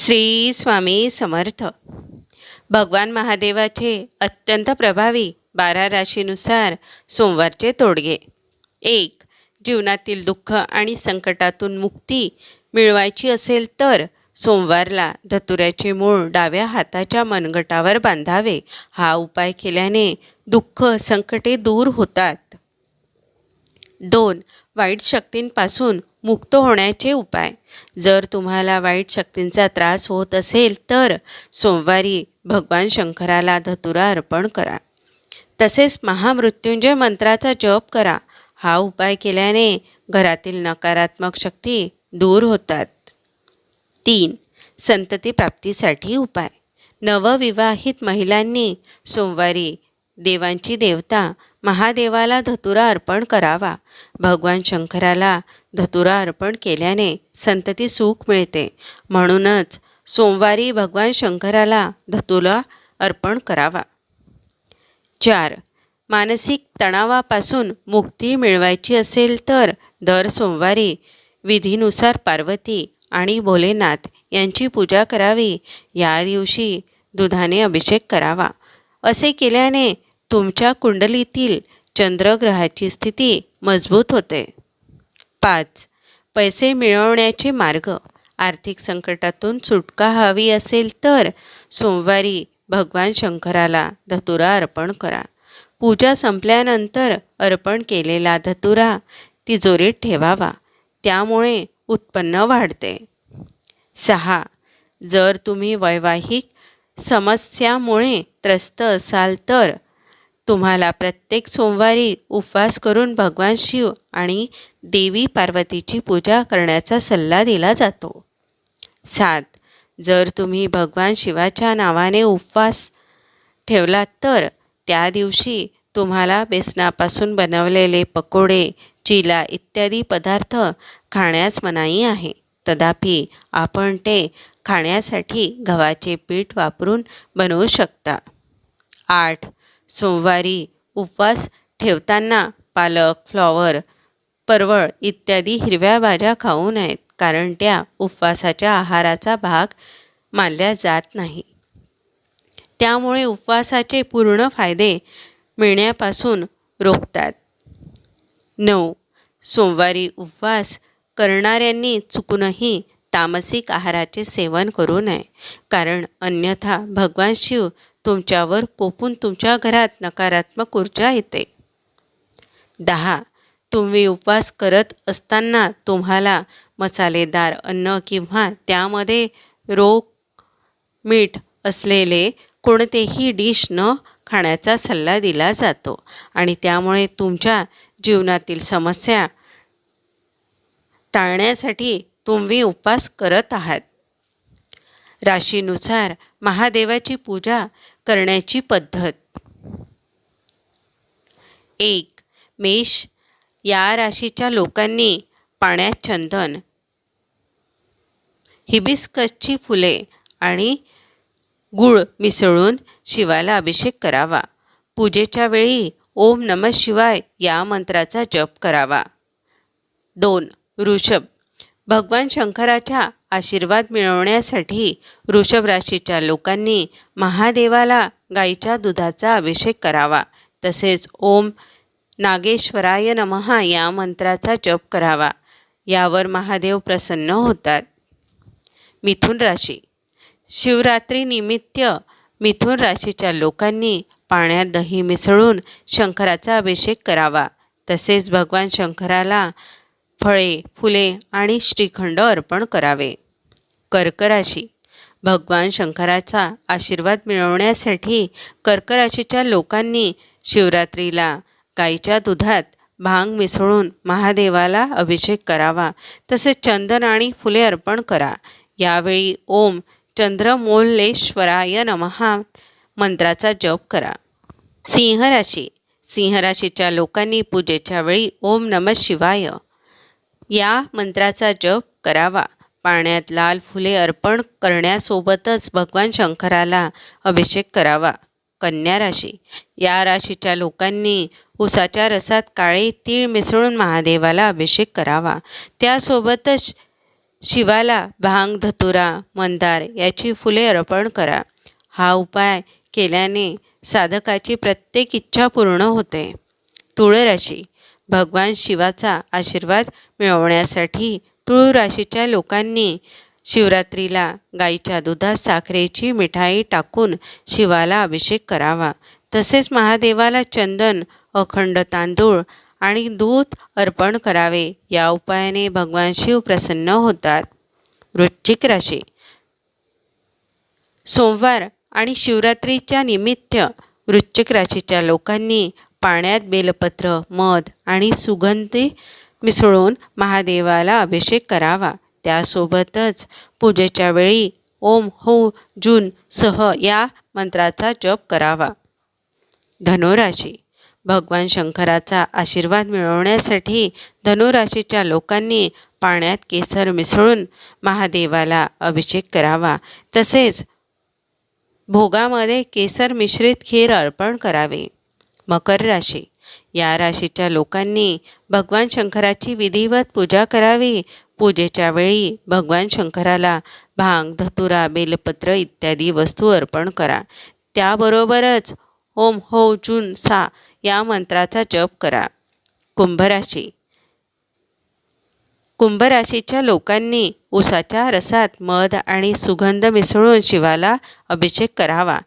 श्री स्वामी समर्थ. भगवान महादेवाचे अत्यंत प्रभावी बारा राशीनुसार सोमवारचे तोडगे. एक जीवनातील दुःख आणि संकटातून मुक्ती मिळवायची असेल तर सोमवारला धतुऱ्याचे मूळ डाव्या हाताच्या मनगटावर बांधावे. हा उपाय केल्याने दुःख संकटे दूर होतात. दोन वाईट शक्तींपासून मुक्त होण्याचे उपाय. जर तुम्हाला वाईट शक्तींचा त्रास होत असेल तर सोमवारी भगवान शंकराला धतुरा अर्पण करा. तसेच महामृत्युंजय मंत्राचा जप करा. हा उपाय केल्याने घरातील नकारात्मक शक्ती दूर होतात. तीन संतती प्राप्तीसाठी उपाय. नवविवाहित महिलांनी सोमवारी देवांची देवता महादेवाला धतुरा अर्पण करावा. भगवान शंकराला धतुरा अर्पण केल्याने संतती सुख मिळते. म्हणूनच सोमवारी भगवान शंकराला धतुरा अर्पण करावा. चार. मानसिक तणावापासून मुक्ती मिळवायची असेल तर दर सोमवारी विधीनुसार पार्वती आणि भोलेनाथ यांची पूजा करावी. या दिवशी दुधाने अभिषेक करावा. असे केल्याने तुमच्या कुंडलीतील चंद्रग्रहाची स्थिती मजबूत होते. पाच. पैसे मिळवण्याचे मार्ग. आर्थिक संकटातून सुटका हवी असेल तर सोमवारी भगवान शंकराला धतुरा अर्पण करा. पूजा संपल्यानंतर अर्पण केलेला धतुरा तिजोरीत ठेवावा. त्यामुळे उत्पन्न वाढते. सहा. जर तुम्ही वैवाहिक समस्यामुळे त्रस्त असाल तर तुम्हाला प्रत्येक सोमवारी उपवास करून भगवान शिव आणि देवी पार्वतीची पूजा करण्याचा सल्ला दिला जातो. सात जर तुम्ही भगवान शिवाच्या नावाने उपवास ठेवलात तर त्या दिवशी तुम्हाला बेसनापासून बनवलेले पकोडे चिला इत्यादी पदार्थ खाण्यास मनाई आहे. तथापि आपण ते खाण्यासाठी गव्हाचे पीठ वापरून बनवू शकता. आठ सोमवारी उपवास ठेवताना पालक फ्लॉवर परवळ इत्यादी हिरव्या भाज्या खाऊ नयेत कारण त्या उपवासाच्या आहाराचा भाग मानल्या जात नाही. त्यामुळे उपवासाचे पूर्ण फायदे मिळण्यापासून रोखतात. नऊ. सोमवारी उपवास करणाऱ्यांनी चुकूनही तामसिक आहाराचे सेवन करू नये कारण अन्यथा भगवान शिव तुमच्यावर कोपून तुमच्या घरात नकारात्मक ऊर्जा येते. दहा. तुम्ही उपवास करत असताना तुम्हाला मसालेदार अन्न किंवा त्यामध्ये रोग मीठ असलेले कोणतेही डिश न खाण्याचा सल्ला दिला जातो आणि त्यामुळे तुमच्या जीवनातील समस्या टाळण्यासाठी तुम्ही उपवास करत आहात. राशीनुसार महादेवाची पूजा करण्याची पद्धत. एक मेष या राशीच्या लोकांनी पाण्यात चंदन हिबिस्कसची फुले आणि गुळ मिसळून शिवाला अभिषेक करावा. पूजेच्या वेळी ओम नम शिवाय या मंत्राचा जप करावा. दोन ऋषभ भगवान शंकराच्या आशीर्वाद मिळवण्यासाठी वृषभ राशीच्या लोकांनी महादेवाला गाईच्या दुधाचा अभिषेक करावा. तसेच ओम नागेश्वराय नमहा या मंत्राचा जप करावा. यावर महादेव प्रसन्न होतात. मिथुन राशी. शिवरात्रीनिमित्त मिथुन राशीच्या लोकांनी पाण्यात दही मिसळून शंकराचा अभिषेक करावा. तसेच भगवान शंकराला फळे फुले आणि श्रीखंड अर्पण करावे. कर्कराशी. भगवान शंकराचा आशीर्वाद मिळवण्यासाठी कर्कराशीच्या लोकांनी शिवरात्रीला गाईच्या दुधात भांग मिसळून महादेवाला अभिषेक करावा तसेच चंदन आणि फुले अर्पण करा. यावेळी ओम चंद्रमोल्लेश्वराय नमहा मंत्राचा जप करा. सिंहराशी. सिंहराशीच्या लोकांनी पूजेच्या वेळी ओम नम शिवाय. या मंत्राचा जप करावा. पाण्यात लाल फुले अर्पण करण्यासोबतच भगवान शंकराला अभिषेक करावा. कन्या राशी. या राशीच्या लोकांनी उसाच्या रसात काळे तीळ मिसळून महादेवाला अभिषेक करावा. त्यासोबतच शिवाला भांग धतुरा मंदार याची फुले अर्पण करा. हा उपाय केल्याने साधकाची प्रत्येक इच्छा पूर्ण होते. तुळ राशी भगवान शिवाचा आशीर्वाद मिळवण्यासाठी तुळू राशीच्या लोकांनी शिवरात्रीला गाईच्या दुधात साखरेची मिठाई टाकून शिवाला अभिषेक करावा. तसेच महादेवाला चंदन अखंड तांदूळ आणि दूध अर्पण करावे. या उपायाने भगवान शिव प्रसन्न होतात. वृश्चिक राशी. सोमवार आणि शिवरात्रीच्या निमित्त वृश्चिक राशीच्या लोकांनी पाण्यात बेलपत्र मध आणि सुगंधी मिसळून महादेवाला अभिषेक करावा. त्यासोबतच पूजेच्या वेळी ओम हो जून सह या मंत्राचा जप करावा. धनुराशी. भगवान शंकराचा आशीर्वाद मिळवण्यासाठी धनुराशीच्या लोकांनी पाण्यात केसर मिसळून महादेवाला अभिषेक करावा. तसेच भोगामध्ये केसर मिश्रित खीर अर्पण करावे. मकर राशी. या राशीच्या लोकांनी भगवान शंकराची विधिवत पूजा करावी. पूजेच्या वेळी भगवान शंकराला भांग धतुरा बेलपत्र इत्यादी वस्तू अर्पण करा. त्याबरोबरच ओम हो जून सा या मंत्राचा जप करा. कुंभराशी. कुंभराशीच्या लोकांनी उसाच्या रसात मध आणि सुगंध मिसळून शिवाला अभिषेक करावा.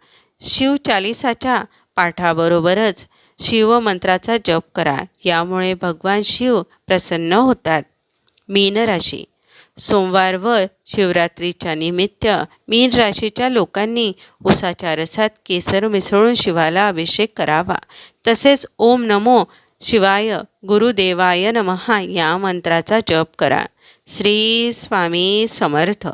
शिव चालिसाच्या पाठाबरोबरच शिवमंत्राचा जप करा. यामुळे भगवान शिव प्रसन्न होतात. मीन राशी. सोमवार व शिवरात्रीच्या निमित्त मीन राशीच्या लोकांनी उसाच्या रसात केसर मिसळून शिवाला अभिषेक करावा. तसेच ओम नमो शिवाय गुरुदेवाय नमहा या मंत्राचा जप करा. श्री स्वामी समर्थ.